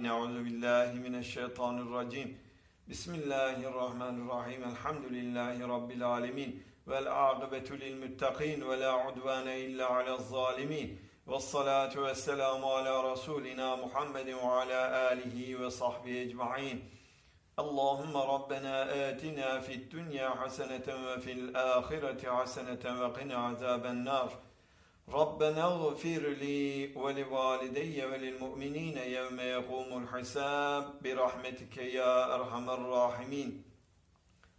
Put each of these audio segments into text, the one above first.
نعوذ بالله من الشيطان الرجيم. بسم الله الرحمن الرحيم. الحمد لله رب العالمين. والعاقبة للمتقين ولا عدوان إلا على الظالمين. والصلاة والسلام على رسولنا محمد وعلى آله وصحبه أجمعين. اللهم ربنا آتنا في الدنيا حسنة وفي الآخرة حسنة وقنا عذاب النار. ربنا اغفر لي ولوالدي وللمؤمنين يوم يقوم الحساب برحمتك يا أرحم الراحمين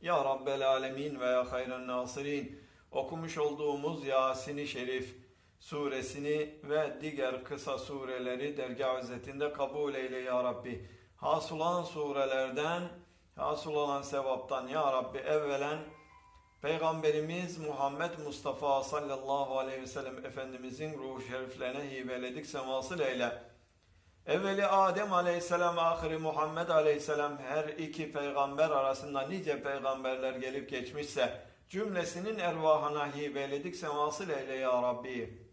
Ya Rabbel Alemin ve ya hayran nasirin okumuş olduğumuz Yasin-i Şerif suresini ve diğer kısa sureleri dergah hizmetinde kabul eyle ya Rabbi. Hasıl olan surelerden, hasıl olan sevaptan ya Rabbi evvelen Peygamberimiz Muhammed Mustafa sallallahu aleyhi ve sellem Efendimizin ruh şeriflerine hibeledik semasıl eyle. Evveli Adem aleyhisselam, ahiri Muhammed aleyhisselam her iki peygamber arasında nice peygamberler gelip geçmişse cümlesinin ervahına hibeledik semasıl eyle ya Rabbi.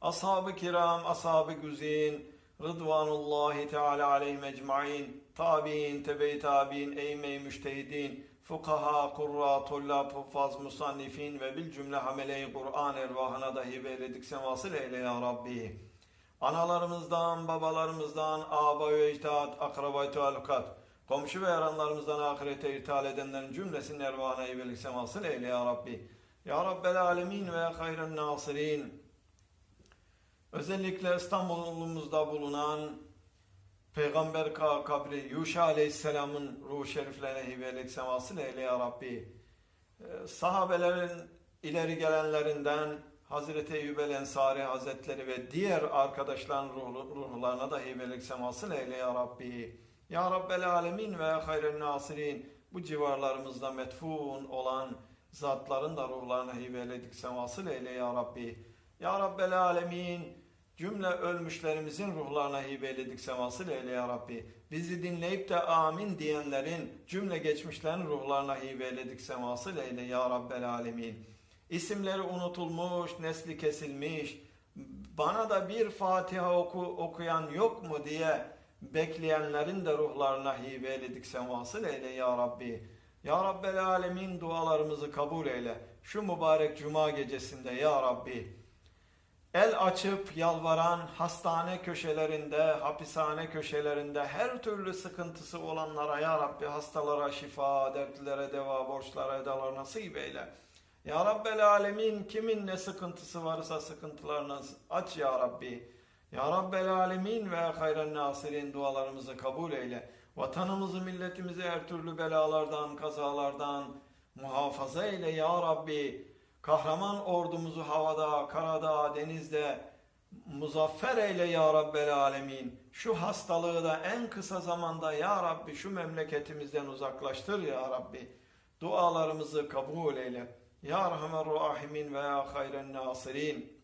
Ashab-ı kiram, ashab-ı güzin, Rıdvanullahi Teala aleyhim ecmain, tabi'in, tebe-i tabi'in, eyyme-i müştehidin, fukaha, kurra, tullab, huffaz, musannifin ve bil cümle hamele-i Kur'an ervahına da hibe eyledik sevasıl eyle ya Rabbi. Analarımızdan, babalarımızdan, aba ve ecdat, akraba-i teallukat, komşu ve yaranlarımızdan ahirete irtihal edenlerin cümlesinin ervahına hibelik semasıl eyle ya Rabbi. Ya Rabbel alemin ve ya hayran nasirin. Özellikle İstanbul'umuzda bulunan Peygamber ka- kabri Yuşa Aleyhisselam'ın ruhu şeriflerine hibelik semasını eyle ya Rabbi. Ee, sahabelerin ileri gelenlerinden Hazreti Eyyub el Ensari Hazretleri ve diğer arkadaşların ruhlarına da hibelik semasını eyle ya Rabbi. Ya Rabbel Alemin ve hayren nasirin bu civarlarımızda metfun olan zatların da ruhlarına hibeledik semasını eyle ya Rabbi. Ya Rabbel Alemin Cümle ölmüşlerimizin ruhlarına hibeledik semasıl eyle ya Rabbi. Bizi dinleyip de amin diyenlerin cümle geçmişlerin ruhlarına hibeledik semasıl eyle ya Rabbel Alemin. İsimleri unutulmuş, nesli kesilmiş, bana da bir Fatiha oku, okuyan yok mu diye bekleyenlerin de ruhlarına hibeledik semasıl eyle ya Rabbi. Ya Rabbel Alemin dualarımızı kabul eyle. Şu mübarek cuma gecesinde ya Rabbi. El açıp yalvaran hastane köşelerinde, hapishane köşelerinde her türlü sıkıntısı olanlara ya Rabbi hastalara şifa, dertlilere deva, borçlara edalar nasip eyle. Ya Rabbel Alemin kimin ne sıkıntısı varsa sıkıntılarını aç ya Rabbi. Ya Rabbel Alemin ve hayran nasirin dualarımızı kabul eyle. Vatanımızı, milletimizi her türlü belalardan, kazalardan muhafaza eyle ya Rabbi. Kahraman ordumuzu havada, karada, denizde muzaffer eyle ya Rabbel Alemin. Şu hastalığı da en kısa zamanda ya Rabbi şu memleketimizden uzaklaştır ya Rabbi. Dualarımızı kabul eyle. Ya Rahman Rahimin ve ya hayren nasirin.